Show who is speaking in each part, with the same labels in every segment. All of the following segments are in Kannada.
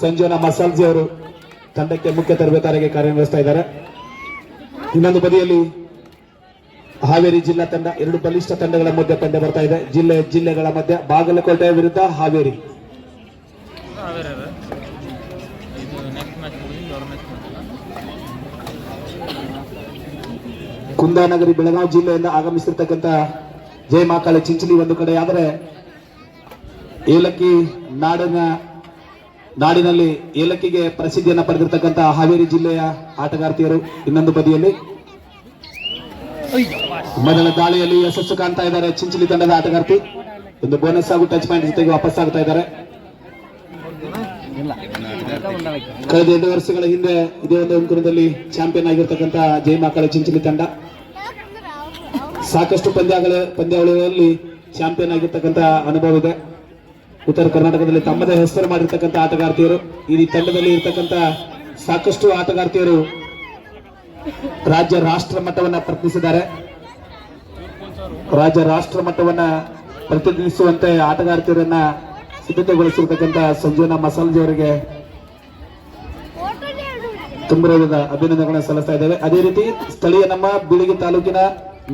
Speaker 1: ಸಂಜೀವನ ಮಸಾಲ್ಜಿ ಅವರು ತಂಡಕ್ಕೆ ಮುಖ್ಯ ತರಬೇತಾರಿಗೆ ಕಾರ್ಯನಿರ್ವಹಿಸ್ತಾ ಇದ್ದಾರೆ. ಇನ್ನೊಂದು ಬದಿಯಲ್ಲಿ ಹಾವೇರಿ ಜಿಲ್ಲಾ ತಂಡ, ಎರಡು ಬಲಿಷ್ಠ ತಂಡಗಳ ಮಧ್ಯೆ ಪಂದ್ಯ ಬರ್ತಾ ಇದೆ. ಜಿಲ್ಲೆ ಜಿಲ್ಲೆಗಳ ಮಧ್ಯೆ ಬಾಗಲಕೋಟೆ ವಿರುದ್ಧ ಹಾವೇರಿ. ಕುಂದಾನಗರಿ ಬೆಳಗಾವಿ ಜಿಲ್ಲೆಯಿಂದ ಆಗಮಿಸಿರ್ತಕ್ಕಂತ ಜಯ ಮಾಕಾಳಿ ಚಿಂಚಲಿ ಒಂದು ಕಡೆ ಆದರೆ ಏಲಕ್ಕಿ ನಾಡಿನ ನಾಡಿನಲ್ಲಿ ಏಲಕ್ಕಿಗೆ ಪ್ರಸಿದ್ಧಿಯನ್ನು ಪಡೆದಿರ್ತಕ್ಕಂಥ ಹಾವೇರಿ ಜಿಲ್ಲೆಯ ಆಟಗಾರ್ತಿಯರು ಇನ್ನೊಂದು ಬದಿಯಲ್ಲಿ. ಮೊದಲ ದಾಳಿಯಲ್ಲಿ ಯಶಸ್ಸು ಕಾಣ್ತಾ ಇದ್ದಾರೆ ಚಿಂಚಲಿ ತಂಡದ ಆಟಗಾರ್ತಿ. ಒಂದು ಬೋನಸ್ ಹಾಗೂ ಟಚ್ ಪಾಯಿಂಟ್ ಜೊತೆಗೆ ವಾಪಸ್ ಆಗ್ತಾ ಇದ್ದಾರೆ. ಕಳೆದ ಎರಡು ವರ್ಷಗಳ ಹಿಂದೆ ಇದೇ ಒಂದು ಅಂಕುರದಲ್ಲಿ ಚಾಂಪಿಯನ್ ಆಗಿರ್ತಕ್ಕಂಥ ಜೈ ಮಾಕಾಳಿ ಚಿಂಚಲಿ ತಂಡ. ಸಾಕಷ್ಟು ಪಂದ್ಯಗಳ ಪಂದ್ಯಾವಳಿಗಳಲ್ಲಿ ಚಾಂಪಿಯನ್ ಆಗಿರ್ತಕ್ಕಂಥ ಅನುಭವ ಇದೆ. ಉತ್ತರ ಕರ್ನಾಟಕದಲ್ಲಿ ತಮ್ಮದೇ ಹೆಸರು ಮಾಡಿರ್ತಕ್ಕಂಥ ಆಟಗಾರ್ತಿಯರು, ಈ ತಂಡದಲ್ಲಿ ಇರ್ತಕ್ಕಂಥ ಸಾಕಷ್ಟು ಆಟಗಾರ್ತಿಯರು ರಾಜ್ಯ ರಾಷ್ಟ್ರ ಮಟ್ಟವನ್ನ ಪ್ರತಿನಿಧಿಸಿದ್ದಾರೆ. ರಾಜ್ಯ ರಾಷ್ಟ್ರ ಮಟ್ಟವನ್ನ ಪ್ರತಿನಿಧಿಸುವಂತೆ ಆಟಗಾರ್ತಿಯರನ್ನ ಸಿದ್ಧತೆಗೊಳಿಸಿರ್ತಕ್ಕಂಥ ಸಂಜೀವನ ಮಸಾಲ್ಜಿ ಅವರಿಗೆ ತುಂಬಿರೋದ ಅಭಿನಂದನೆಗಳನ್ನ ಸಲ್ಲಿಸ್ತಾ ಇದ್ದೇವೆ. ಅದೇ ರೀತಿ ಸ್ಥಳೀಯ ನಮ್ಮ ಬಿಳಿಗಿ ತಾಲೂಕಿನ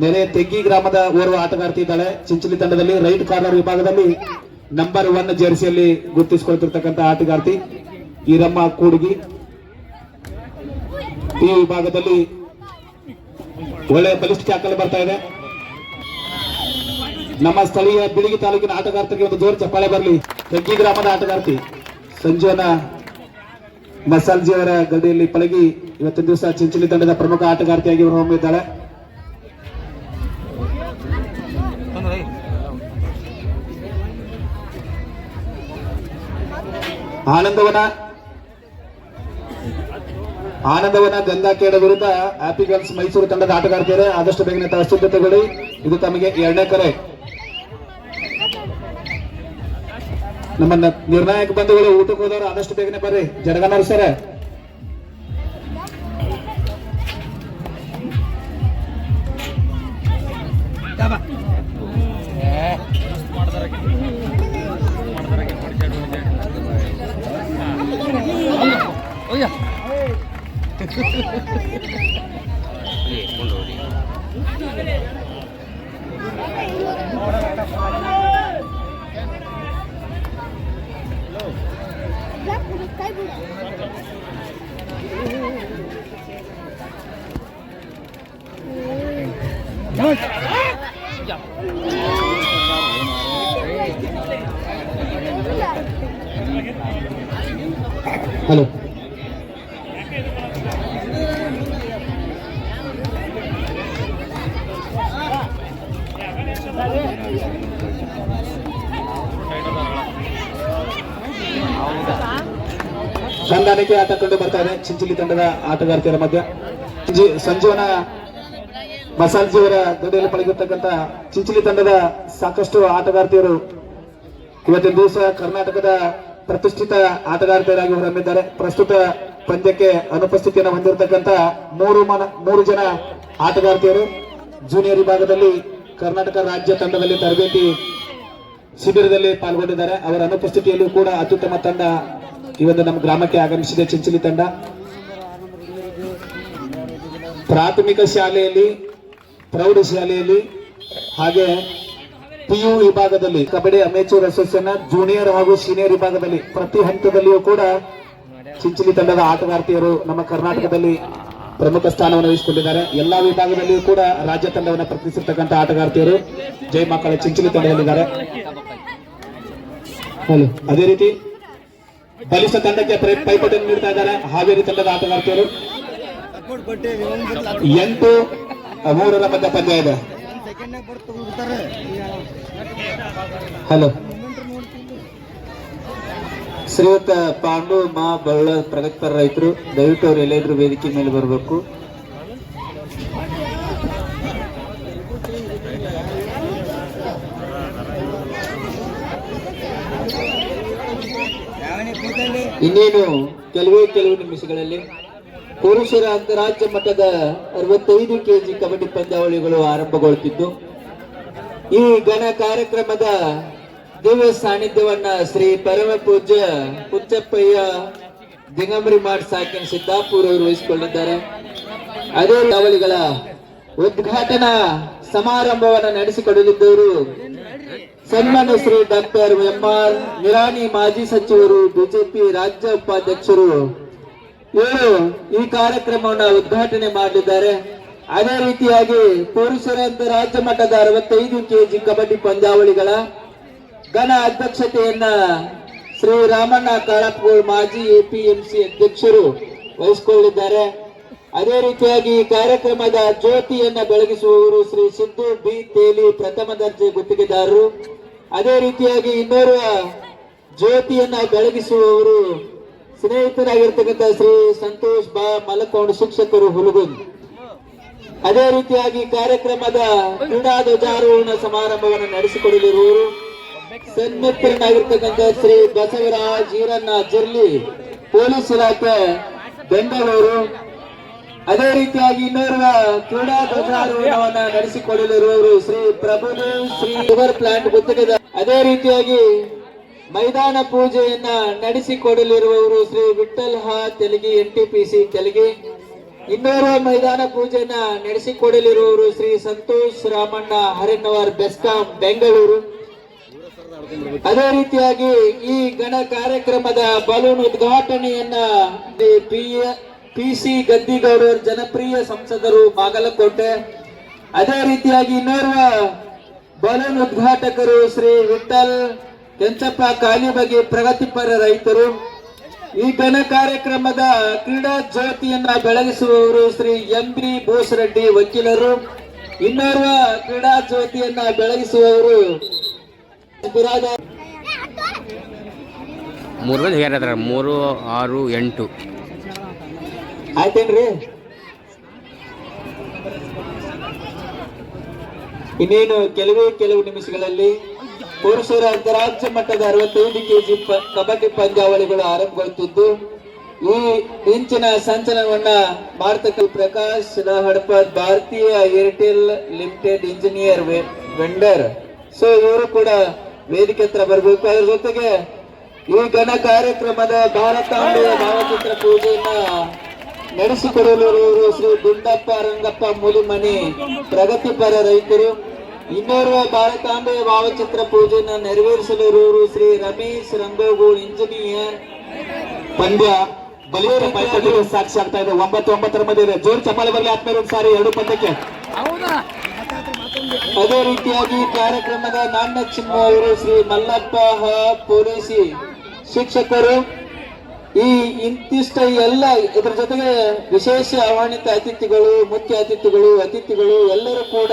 Speaker 1: ನೆರೆ ತೆಗ್ಗಿ ಗ್ರಾಮದ ಓರ್ವ ಆಟಗಾರ್ತಿ ಇದ್ದಾಳೆ. ಚಿಂಚಲಿ ತಂಡದಲ್ಲಿ ರೈಟ್ ಕಾರ್ನರ್ ವಿಭಾಗದಲ್ಲಿ ನಂಬರ್ ಒನ್ ಜೆರ್ಸಿಯಲ್ಲಿ ಗುರುತಿಸಿಕೊಳ್ತಿರ್ತಕ್ಕಂಥ ಆಟಗಾರ್ತಿ ಈರಮ್ಮ ಕೂಡ್ಗಿ. ಈ ವಿಭಾಗದಲ್ಲಿ ಒಳ್ಳೆ ಬಲಿಷ್ಠ ಚಾಕಲ್ ಬರ್ತಾ ಇದೆ. ನಮ್ಮ ಸ್ಥಳೀಯ ಬಿಳಿಗಿ ತಾಲೂಕಿನ ಆಟಗಾರ್ತಿಗೆ ಒಂದು ಜೋರು ಚಪ್ಪಾಳೆ ಬರಲಿ. ತೆಗ್ಗಿ ಗ್ರಾಮದ ಆಟಗಾರ್ತಿ ಸಂಜೀವನ ಮಸಾಲ್ಜಿ ಅವರ ಗಡಿಯಲ್ಲಿ ಪಳಗಿ. ಇವತ್ತಿನ ದಿವಸ ಚಿಂಚಲಿ ತಂಡದ ಪ್ರಮುಖ ಆಟಗಾರ್ತಿಯಾಗಿ ಹೊರಹೊಮ್ಮಿದ್ದಾಳೆ ಆನಂದವನ ಆನಂದವನ ಗಂಗಾಕೇಡ ವಿರುದ್ಧ ಆಪಿಗನ್ಸ್ ಮೈಸೂರು ತಂಡದ ಆಟಗಾರ್ತಿಯರೇ ಆದಷ್ಟು ಬೇಗನೆ ತಾವು ಸಿದ್ಧತೆಗೊಳ್ಳಿ ಇದು ತಮಗೆ ಎರಡನೇ ಕರೆ. ನಮ್ಮ ನಿರ್ಣಾಯಕ ಬಂಧುಗಳು ಊಟಕ್ಕೆ ಹೋದವರು ಆದಷ್ಟು ಬೇಗನೆ ಬರ್ರಿ. ಜಡಗನವ್ರು ಸರ. ಹಲೋ. ಸಂಧಾನಕ್ಕೆ ಆಟ ಕಂಡು ಬರ್ತಾ ಇದೆ ಚಿಂಚಲಿ ತಂಡದ ಆಟಗಾರ್ತಿಯರ ಮಧ್ಯ. ಸಂಜೀವನ ಮಸಾಲ್ಜಿ ಅವರ ಗಡಿಯಲ್ಲಿ ಪಳಗಿರ್ತಕ್ಕಂಥ ಚಿಂಚಿಲಿ ತಂಡದ ಸಾಕಷ್ಟು ಆಟಗಾರ್ತಿಯರು. ಇವತ್ತಿನ ದಿವಸ ಕರ್ನಾಟಕದ ಪ್ರತಿಷ್ಠಿತ ಆಟಗಾರ್ತಿಯರಾಗಿ ಹೊರಹೊಮ್ಮಿದ್ದಾರೆ. ಪ್ರಸ್ತುತ ಪಂದ್ಯಕ್ಕೆ ಅನುಪಸ್ಥಿತಿಯನ್ನು ಹೊಂದಿರತಕ್ಕಂತ ಮೂರು ಮನ, ಮೂರು ಜನ ಆಟಗಾರ್ತಿಯರು. ಜೂನಿಯರ್ ವಿಭಾಗದಲ್ಲಿ ಕರ್ನಾಟಕ ರಾಜ್ಯ ತಂಡದಲ್ಲಿ ತರಬೇತಿ ಶಿಬಿರದಲ್ಲಿ ಪಾಲ್ಗೊಂಡಿದ್ದಾರೆ. ಅವರ ಅನುಪಸ್ಥಿತಿಯಲ್ಲೂ ಕೂಡ ಅತ್ಯುತ್ತಮ ತಂಡ ಇವತ್ತು ನಮ್ಮ ಗ್ರಾಮಕ್ಕೆ ಆಗಮಿಸಿದೆ, ಚಿಂಚಲಿ ತಂಡ. ಪ್ರಾಥಮಿಕ ಶಾಲೆಯಲ್ಲಿ, ಪ್ರೌಢ ಶಾಲೆಯಲ್ಲಿ ಹಾಗೆ ಪಿಯು ವಿಭಾಗದಲ್ಲಿ, ಕಬಡ್ಡಿ ಅಮೇಚೂರ್ ಅಸೋಸಿಯೇಷನ್ ಜೂನಿಯರ್ ಹಾಗೂ ಸೀನಿಯರ್ ವಿಭಾಗದಲ್ಲಿ, ಪ್ರತಿ ಹಂತದಲ್ಲಿಯೂ ಕೂಡ ಚಿಂಚಲಿ ತಂಡದ ಆಟಗಾರ್ತಿಯರು ನಮ್ಮ ಕರ್ನಾಟಕದಲ್ಲಿ ಪ್ರಮುಖ ಸ್ಥಾನವನ್ನು ವಹಿಸಿಕೊಂಡಿದ್ದಾರೆ. ಎಲ್ಲಾ ವಿಭಾಗದಲ್ಲಿಯೂ ಕೂಡ ರಾಜ್ಯ ತಂಡವನ್ನು ಪ್ರತಿನಿಧಿಸಿರ್ತಕ್ಕಂಥ ಆಟಗಾರ್ತಿಯರು ಜೈ ಮಕ್ಕಳ ಚಿಂಚಲಿ ತಂಡದಲ್ಲಿದ್ದಾರೆ. ಅದೇ ರೀತಿ ಬಲಿಷ್ಠ ತಂಡಕ್ಕೆ ಪೈಪೋಟಿ ನೀಡ್ತಾ ಇದ್ದಾರೆ ಹಾವೇರಿ ತಂಡದ ಆಟಗಾರ್ತಿಯರು. ಎಂಟು ಮೂರರ ಮಧ್ಯ ಪಂದ್ಯ ಇದೆ. ಹಲೋ.
Speaker 2: ಶ್ರೀಯುತ ಪಾಂಡು ಮಾ ಬಳ್ಳ ಪ್ರಗತಿಪರ ರೈತರು ದಯವಿಟ್ಟು ಅವ್ರು ಎಲ್ಲಾದ್ರೂ ವೇದಿಕೆ ಮೇಲೆ ಬರಬೇಕು. ಇನ್ನೇನು ಕೆಲವೇ ಕೆಲವು ನಿಮಿಷಗಳಲ್ಲಿ. ಪುರುಷರ ಅಂತಾರಾಜ್ಯ ಮಟ್ಟದ ಅರವತ್ತೈದು ಕೆಜಿ ಕಬಡ್ಡಿ ಪಂದ್ಯಾವಳಿಗಳು ಆರಂಭಗೊಳ್ತಿದ್ದು ಈ ಘನ ಕಾರ್ಯಕ್ರಮದ ದಿವ್ಯ ಸಾನ್ನಿಧ್ಯವನ್ನ ಶ್ರೀ ಪರಮ ಪೂಜ್ಯ ಹುಚ್ಚಪ್ಪಯ್ಯ ದಿಗಂಬರಿ ಮಾಡ್ ಸಾಕಿನ ಸಿದ್ದಾಪುರ ಅವರು ವಹಿಸಿಕೊಂಡಿದ್ದಾರೆ. ಅದೇ ದಾವಳಿಗಳ ಉದ್ಘಾಟನಾ ಸಮಾರಂಭವನ್ನು ನಡೆಸಿಕೊಡಲಿದ್ದವರು ಸನ್ಮಾನ್ಯ Shri doctor M R Nirani ಮಾಜಿ ಸಚಿವರು, ಬಿಜೆಪಿ ರಾಜ್ಯ ಉಪಾಧ್ಯಕ್ಷರು ಇವರು ಈ ಕಾರ್ಯಕ್ರಮವನ್ನು ಉದ್ಘಾಟನೆ ಮಾಡಿದ್ದಾರೆ. ಅದೇ ರೀತಿಯಾಗಿ ಪುರುಷರ ರಾಜ್ಯ ಮಟ್ಟದ ಅರವತ್ತೈದು ಕೆಜಿ ಕಬಡ್ಡಿ ಪಂದ್ಯಾವಳಿಗಳ ಘನ ಅಧ್ಯಕ್ಷತೆಯನ್ನ ಶ್ರೀ ರಾಮಣ್ಣ ಕಾಳಪ್ಗೋಳ್ ಮಾಜಿ ಎಪಿಎಂಸಿ ಅಧ್ಯಕ್ಷರು ವಹಿಸಿಕೊಳ್ಳಿದ್ದಾರೆ ಅದೇ ರೀತಿಯಾಗಿ ಈ ಕಾರ್ಯಕ್ರಮದ ಜ್ಯೋತಿಯನ್ನ ಬೆಳಗಿಸುವವರು ಶ್ರೀ ಸಿದ್ದು ಬಿ ತೇಲಿ ಪ್ರಥಮ ದರ್ಜೆ ಗುತ್ತಿಗೆದಾರರು. ಅದೇ ರೀತಿಯಾಗಿ ಇನ್ನೋರ್ವ ಜ್ಯೋತಿಯನ್ನ ಬೆಳಗಿಸುವವರು ಸ್ನೇಹಿತರಾಗಿರ್ತಕ್ಕಂಥ ಶ್ರೀ ಸಂತೋಷ್ ಬಾ ಮಲಕೋಣ ಶಿಕ್ಷಕರು ಹುಲಗುಂದ್. ಅದೇ ರೀತಿಯಾಗಿ ಕಾರ್ಯಕ್ರಮದ ಕ್ರೀಡಾ ಧ್ವಜಾರೋಹಣ ಸಮಾರಂಭವನ್ನು ನಡೆಸಿಕೊಡಲಿರುವರು. ಸನ್ಮಿತ್ರನಾಗಿರ್ತಕ್ಕಂಥ ಶ್ರೀ ಬಸವರಾಜ್ ಈರಣ್ಣ ಜಿರ್ಲಿ, ಪೊಲೀಸ್ ಇಲಾಖೆ, ಬೆಂಗಳೂರು. ಅದೇ ರೀತಿಯಾಗಿ ಇನ್ನೋರ್ವ ಕ್ರೀಡಾ ಧ್ವಜಾರೋಹಣವನ್ನ ನಡೆಸಿಕೊಡಲಿರುವವರು ಶ್ರೀ ಪ್ರಭುದೇವ್ ಶ್ರೀ ಪ್ಲಾಂಟ್ ಗುತ್ತಿಗೆದಾರ. ಅದೇ ರೀತಿಯಾಗಿ ಮೈದಾನ ಪೂಜೆಯನ್ನ ನಡೆಸಿಕೊಡಲಿರುವವರು ಶ್ರೀ ವಿಠಲ್ ಹಾ ತೆಲಗಿ ಸಿ ತೆಲಗಿ. ಇನ್ನೋರ್ವ ಮೈದಾನ ಪೂಜೆಯನ್ನ ನಡೆಸಿಕೊಡಲಿರುವವರು ಶ್ರೀ ಸಂತೋಷ್ ರಾಮಣ್ಣ ಹರಿನವರ್ ಬೆಸ್ಕಾಂ, ಬೆಂಗಳೂರು. ಅದೇ ರೀತಿಯಾಗಿ ಈ ಗಣ ಕಾರ್ಯಕ್ರಮದ ಬಲೂನ್ ಉದ್ಘಾಟನೆಯನ್ನ ಪಿ ಸಿ ಗದ್ದಿಗೌಡರು, ಜನಪ್ರಿಯ ಸಂಸದರು ಬಾಗಲಕೋಟೆ. ಅದೇ ರೀತಿಯಾಗಿ ಇನ್ನೋರ್ವ ಬಲೂನ್ ಉದ್ಘಾಟಕರು ಶ್ರೀ ವಿಠಲ್ ಕೆಂಚಪ್ಪ ಬಗ್ಗೆ ಪ್ರಗತಿಪರ ರೈತರು ಈ ಘನ ಕಾರ್ಯಕ್ರಮದ ಕ್ರೀಡಾ ಜ್ಯೋತಿಯನ್ನ ಬೆಳಗಿಸುವವರು ಶ್ರೀ ಎಂ ಬಿ ಬೋಸರೆಡ್ಡಿ ವಕೀಲರು ಇನ್ನೋರ್ವ ಕ್ರೀಡಾ ಜ್ಯೋತಿಯನ್ನ ಬೆಳಗಿಸುವವರು.
Speaker 3: ಮೂರು ಹೇಳ್ಯಾರ ಮೂರು ಆರು ಎಂಟು.
Speaker 2: ಆಯ್ತೇನ್ರಿ? ಇನ್ನೇನು ಕೆಲವೇ ಕೆಲವು ನಿಮಿಷಗಳಲ್ಲಿ ಪುರುಷರ ಅಂತಾರಾಜ್ಯ ಮಟ್ಟದ ಅರವತ್ತೈದು ಕೆಜಿ ಕಬಡ್ಡಿ ಪಂದ್ಯಾವಳಿಗಳು ಆರಂಭಗೊಳ್ತಿದ್ದು ಈ ಇಂಚಿನ ಸಂಚಲನವನ್ನ ಮಾಡ್ತಕ್ಕ Prakash Hadapad Bharatiya Airtel limited engineer vendor. So ಇವರು ಕೂಡ ವೇದಿಕೆ ಹತ್ರ ಬರಬೇಕು. ಅದ್ರ ಜೊತೆಗೆ ಈ ಘನ ಕಾರ್ಯಕ್ರಮದ ಭಾರತಾಂಬೆಯ ಭಾವಚಿತ್ರ ಪೂಜೆಯನ್ನ ನಡೆಸಿಕೊಡಲಿರುವವರು ಶ್ರೀ ಗುಂಡಪ್ಪ ರಂಗಪ್ಪ ಮುಲಿಮನಿ, ಪ್ರಗತಿಪರ ರೈತರು. ಇನ್ನೋರ್ವ ಭಾರತಾಂಬೆ ಭಾವಚಿತ್ರ ಪೂಜೆಯನ್ನು ನೆರವೇರಿಸಲಿರುವವರು ಶ್ರೀ ರಮೇಶ್ ರಂಗೋಗೋಳ್ ಇಂಜಿನಿಯರ್
Speaker 1: ಪಂದ್ಯ. ಬಲಿಷ್ಠ ಪೈಪೋಟಿಗೆ ಸಾಕ್ಷಿ ಆಗ್ತಾ ಇದೆ. ಒಂಬತ್ತು ಒಂಬತ್ತರ ಮಧ್ಯೆ ಇದೆ. ಜೋರ್ ಚಪ್ಪಾಳೆ ಬರಲಿ. ಆತ್ಮೀಯ ಒಂದು ಸಾರಿ ಎರಡು ಪಂದ್ಯಕ್ಕೆ.
Speaker 2: ಅದೇ ರೀತಿಯಾಗಿ ಕಾರ್ಯಕ್ರಮದ ನಾಣ್ಯ ಚಿಮ್ಮ ಅವರು ಶ್ರೀ ಮಲ್ಲಪ್ಪ ಹ ಪೊಲೀಸಿ ಶಿಕ್ಷಕರು. ಈ ಇಂತಿಷ್ಟ ಎಲ್ಲ ಇದ್ರ ಜೊತೆಗೆ ವಿಶೇಷ ಆಹ್ವಾನಿತ ಅತಿಥಿಗಳು ಮುಖ್ಯ ಅತಿಥಿಗಳು ಅತಿಥಿಗಳು ಎಲ್ಲರೂ ಕೂಡ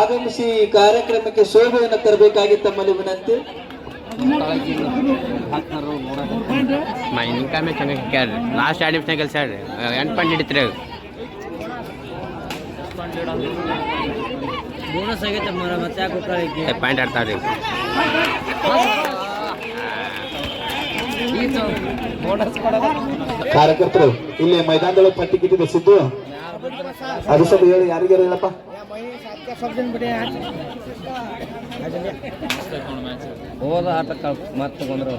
Speaker 2: ಆಗಮಿಸಿ ಈ ಕಾರ್ಯಕ್ರಮಕ್ಕೆ ಶೋಭೆಯನ್ನು ತರಬೇಕಾಗಿ ತಮ್ಮಲ್ಲಿ ವಿನಂತಿ.
Speaker 3: ಚೆನ್ನಾಗಿ ಲಾಸ್ಟ್ ನಿಮಿಷ ಕೆಲಸ ಹೇಳ್ರಿ. ಎಂಟು ಪಾಯಿಂಟ್ ಹಿಡಿತ್ರಿ
Speaker 4: ಬೋನಸ್ ಆಗೈತೆ ಮತ್ತೆ
Speaker 3: ಪಾಯಿಂಟ್
Speaker 4: ಆಡ್ತಾ
Speaker 1: ಕಾರ್ಯಕರ್ತರು ಇಲ್ಲಿ ಮೈದಾನದೊಳಗೆ ಪಟ್ಟಿ ಕಿಟ್ಟಿದೆ ಸಿದ್ದು. ಅದು ಸ್ವಲ್ಪ ಹೇಳಿ ಯಾರಿಗಾರು ಹೇಳಪ್ಪ?
Speaker 4: ಹೋದ ಆಟ ಮತ್ತೆ ಬಂದ್ರು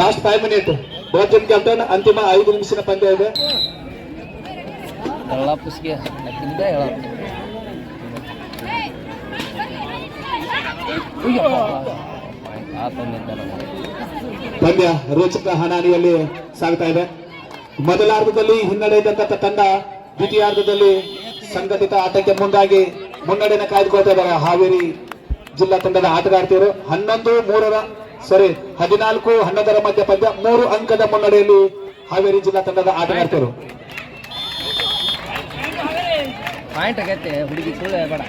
Speaker 1: ಲಾಸ್ಟ್ ಫೈವ್ ಮಿನಿಟ್ ಬೋರ್ಜನ್ ಕ್ಯಾಪ್ಟನ್ ಅಂತಿಮ ಐದು ನಿಮಿಷದ ಪಂದ್ಯ ಇದೆ.
Speaker 4: ಎಲ್ಲ ಪುಸ್ಗೆ ನಕ್ಕಿಂದ ಹೇಳ
Speaker 1: ಪಂದ್ಯ ರೋಚಕ ಹಣಾನಿಯಲ್ಲಿ ಸಾಗ್ತಾ ಇದೆ. ಮೊದಲಾರ್ಧದಲ್ಲಿ ಹಿನ್ನಡೆ ಇದ್ದಂತ ತಂಡ ದ್ವಿತೀಯಾರ್ಧದಲ್ಲಿ ಸಂಘಟಿತ ಆಟಕ್ಕೆ ಮುಂದಾಗಿ ಮುನ್ನಡೆಯನ್ನು ಕಾಯ್ದುಕೊಳ್ತಾ ಇದ್ದಾರೆ ಹಾವೇರಿ ಜಿಲ್ಲಾ ತಂಡದ ಆಟಗಾರ್ತಿಯರು. ಹನ್ನೊಂದು, ಮೂರರ ಸರಿ ಹದಿನಾಲ್ಕು, ಹನ್ನೊಂದರ ಮಧ್ಯ ಪಂದ್ಯ ಮೂರು ಅಂಕದ ಮುನ್ನಡೆಯಲ್ಲಿ ಹಾವೇರಿ ಜಿಲ್ಲಾ ತಂಡದ ಆಟಗಾರ್ತಿಯರು.
Speaker 4: ಪಾಯಿಂಟ್ ಹುಡುಗಿ ಸುಳ್ಳು ಬೇಡ.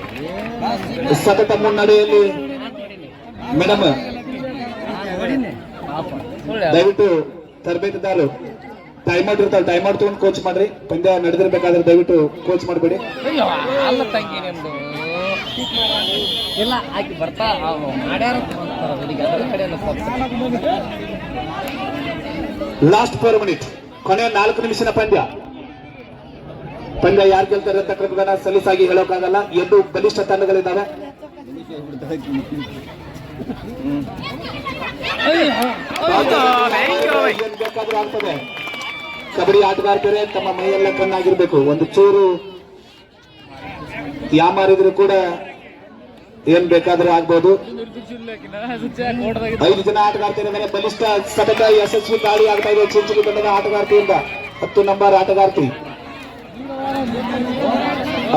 Speaker 1: ಸತತ ಮುನ್ನಡೆಯಲ್ಲಿ ಮೇಡಮ್ ದಯವಿಟ್ಟು ತರಬೇತುದಾರರು ಟೈಮ್ ಔಟ್ ಇರ್ತಾವೆ ಟೈಮ್ ಔಟ್ ತಗೊಂಡು ಕೋಚ್ ಮಾಡ್ರಿ. ಪಂದ್ಯ ನಡೆದಿರ್ಬೇಕಾದ್ರೆ ದಯವಿಟ್ಟು ಕೋಚ್ ಮಾಡಬೇಡಿ.
Speaker 4: ಅಯ್ಯೋ ಅಲ್ಲ ತಂಗಿ ನಿಮ್ದು. ಇಲ್ಲ ಆಕಿ ಬರ್ತಾ ಮಾಡ್ಯಾರ ಅಂತ ಅಂತಾರ ಹುಡುಗಿ. ಅದ್ರ ಕಡೆ
Speaker 1: ಲಾಸ್ಟ್ ಫೋರ್ ಮಿನಿಟ್ ಕೊನೆ ನಾಲ್ಕು ನಿಮಿಷದ ಪಂದ್ಯ. ಪಂದ್ಯ ಯಾರು ಗೆಲ್ತಾರೆ ಅಂತಕ್ಕಂಥದನ್ನ ಸಲೀಸಾಗಿ ಹೇಳೋಕ್ಕಾಗಲ್ಲ ಎರಡು ಬಲಿಷ್ಠ ತಂಡಗಳಿದ್ದಾವೆ. ಆಗ್ತದೆ. ಕಬಡ್ಡಿ ಆಟಗಾರ್ತಾರೆ ತಮ್ಮ ಮೈಯೆಲ್ಲ ಕಣ್ಣಾಗಿರ್ಬೇಕು. ಒಂದು ಚೂರು ಯಾಮಾರಿದ್ರು ಕೂಡ ಏನ್ ಬೇಕಾದ್ರೆ ಆಗ್ಬೋದು. ಐದು ಜನ ಆಟಗಾರ್ತಿದ್ದಾರೆ ಬಲಿಷ್ಠ ಸತತ ಯಶಸ್ವಿ ದಾಳಿ ಆಗ್ತಾ ಇದೆ ಚಿಂಚಲಿ ತಂಡದ ಆಟಗಾರ್ತಿಯಿಂದ. ಹತ್ತು ನಂಬರ್ ಆಟಗಾರ್ತಿ.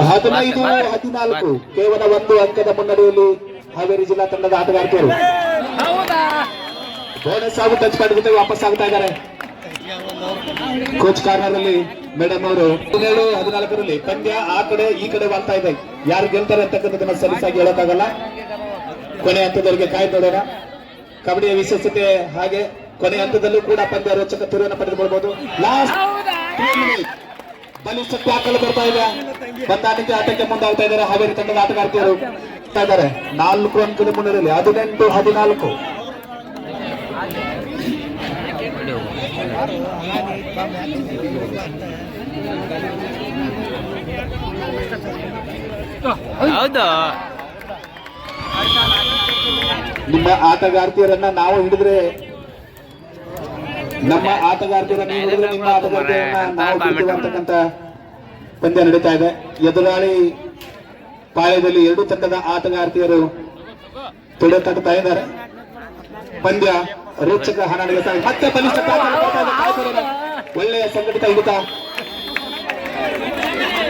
Speaker 1: ಹದಿನೈದು ಹದಿನಾಲ್ಕು. ಕೇವಲ ಒಂದು ಅಂಕದ ಮುನ್ನಡೆಯಲ್ಲಿ ಹಾವೇರಿ ಜಿಲ್ಲಾ ತಂಡದ ಆಟಗಾರ್ತಿಯರು. ಬೋನಸ್ ಹಾಗೂ ಟಚ್ ಪಾಯಿಂಟ್ ಜೊತೆ ವಾಪಸ್ ಆಗ್ತಾ ಇದ್ದಾರೆ. ಕೋಚ್ ಕಾರ್ನರ್ ಅಲ್ಲಿ ಮೇಡಮ್ ಅವರು ಹದಿನೇಳು ಹದಿನಾಲ್ಕರಲ್ಲಿ ಪಂದ್ಯ ಆ ಕಡೆ ಈ ಕಡೆ ಬರ್ತಾ ಇದೆ. ಯಾರು ಗೆಲ್ತಾರೆ ಅಂತಕ್ಕಂಥದ್ದನ್ನ ಸಲೀಸಾಗಿ ಹೇಳೋಕ್ಕಾಗಲ್ಲ. ಕೊನೆ ಹಂತದವರಿಗೆ ಕಾಯ್ದು ನೋಡೋಣ. ಕಬಡ್ಡಿಯ ವಿಶೇಷತೆ ಹಾಗೆ ಕೊನೆ ಹಂತದಲ್ಲೂ ಕೂಡ ಪಂದ್ಯ ರೋಚಕ ತಿರುವನ್ನು ಪಡೆದುಕೊಳ್ಬಹುದು ಲಾಸ್ಟ್ ಬಲಿಷ್ಠ ಟ್ಯಾಕಲ್ ಬರ್ತಾ ಇದೆ. ಬಂದಾಣಿಕೆ ಆಟಕ್ಕೆ ಮುಂದಾಗ್ತಾ ಇದ್ದಾರೆ. ಹಾವೇರಿ ತಂಡದ ಆಟಗಾರ್ತಿಯರು. ಇದ್ದಾರೆ. ನಾಲ್ಕು ಅಂಕದ ಮುನ್ನಡೆಯಲ್ಲಿ ಹದಿನೆಂಟು ಹದಿನಾಲ್ಕು.
Speaker 3: ಹೌದು?
Speaker 1: ನಿಮ್ಮ ಆಟಗಾರ್ತಿಯರನ್ನ ನಾವು ಹಿಡಿದ್ರೆ ನಮ್ಮ ಆಟಗಾರ್ತಿಯ ನಿಮ್ಮ ಆಟಗಾರ್ತಿಯನ್ನ ನಾವು ಪಂದ್ಯ ನಡೀತಾ ಇದೆ. ಎದುರಾಳಿ ಪಾಯದಲ್ಲಿ ಎರಡು ತಂಡದ ಆಟಗಾರ್ತಿಯರು ತೊಡೆ ತಟ್ತಾ ಇದ್ದಾರೆ. ಪಂದ್ಯ ರೋಚಕ ಹಣ ನಡೆಯುತ್ತಾ ಮತ್ತೆ ಬಲಿಷ್ಠ ಇದೆ, ಕಾಯ್ತಿದ್ದಾರೆ. ಒಳ್ಳೆಯ ಸಂಘಟಿತ ಹಿಡಿತ.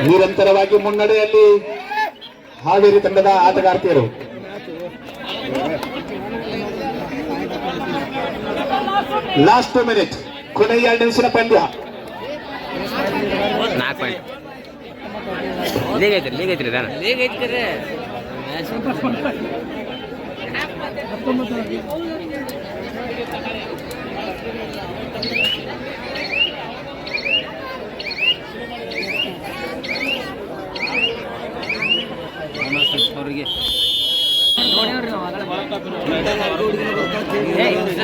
Speaker 1: ನಿರಂತರವಾಗಿ ಮುನ್ನಡೆಯಲ್ಲಿ ಹಾವೇರಿ ತಂಡದ ಆಟಗಾರ್ತಿಯರು. ಲಾಸ್ಟ್ ಟು ಮಿನಿಟ್ ಕೊನೆಯ ಎರಡು ನಿಮಿಷದ ಪಂದ್ಯ
Speaker 3: ನಾಲ್ಕು ಪಾಯಿಂಟ್ ಲೀಗ್ ಐತ್ರಿ ಲೀಗ್ ಐತ್ರಿ ಇದಾನ ಲೀಗ್ ಐತ್ರಿ ಅವ್ರಿಗೆ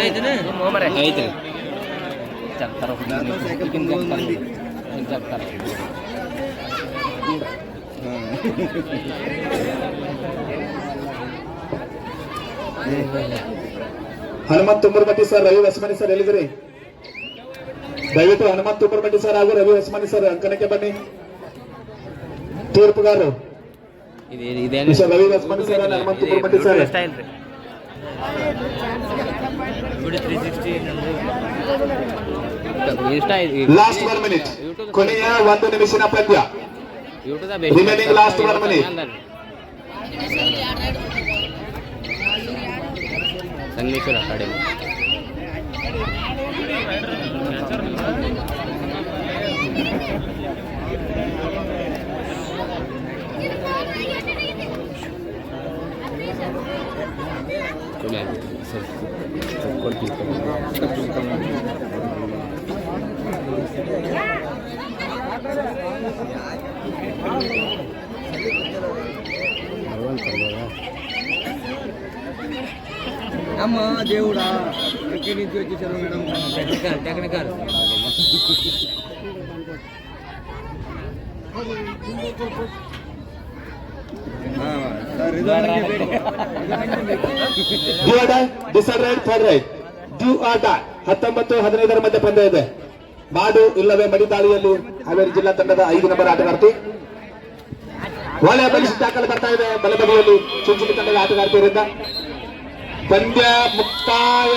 Speaker 3: ಐತ್ರಿ.
Speaker 1: ಹನುಮಂತ್ ತುಮ್ಮರ್ಮಟ್ಟಿ ಸರ್ ರವಿ ಹೊಸಮನಿ ಸರ್ ಎಲ್ಲಿದ್ರಿ ದಯವಿಟ್ಟು ಹನುಮಂತ್ ತುಮ್ಮರ್ಮಟ್ಟಿ ಸರ್ ಹಾಗೂ ರವಿ ಹೊಸಮನಿ ಸರ್ ಅಂಕಣಕ್ಕೆ ಬನ್ನಿ. ತೀರ್ಪುಗಾರರು Ravi Hosamani sir Hanumant Tummarmatti sir.
Speaker 3: Style ರೀ. ಇನ್ಸ್ಟಾ
Speaker 1: ಲಾಸ್ಟ್ ಒನ್ ಮಿನಿಟ್ ಕೊನೆಯ ಒಂದು ನಿಮಿಷದ ಪಂದ್ಯ
Speaker 3: ಯೂಟ್ಯೂಬ್ದಾಗ
Speaker 1: Remaining last one minute.
Speaker 3: Sangameshwara academy
Speaker 5: ನಮ್ಮ
Speaker 1: అమ్మ దేవుడా ఎక్కడి నుంచి వచ్చేసారు మేడం టెక్నికల్ టెక్నికల్ ಹತ್ತೊಂಬತ್ತು, ಹದಿನೈದರ ಮಧ್ಯೆ ಪಂದ್ಯ ಇದೆ. ಬಾಡು ಇಲ್ಲವೇ ಮಡಿ ದಾಳಿಯಲ್ಲಿ ಹಾವೇರಿ ಜಿಲ್ಲಾ ತಂಡದ ಐದು ನಂಬರ್ ಆಟಗಾರ್ತಿ. ಒಳ್ಳೆಯ ಬಲಿಷ್ಠ ದಾಖಲೆ ಬರ್ತಾ ಇದೆ ಬಲಬದಿಯಲ್ಲಿ ಚುಂಚುಲಿ ತಂಡದ ಆಟಗಾರ್ತಿಯರಿಂದ ಪಂದ್ಯ ಮುಕ್ತಾಯ.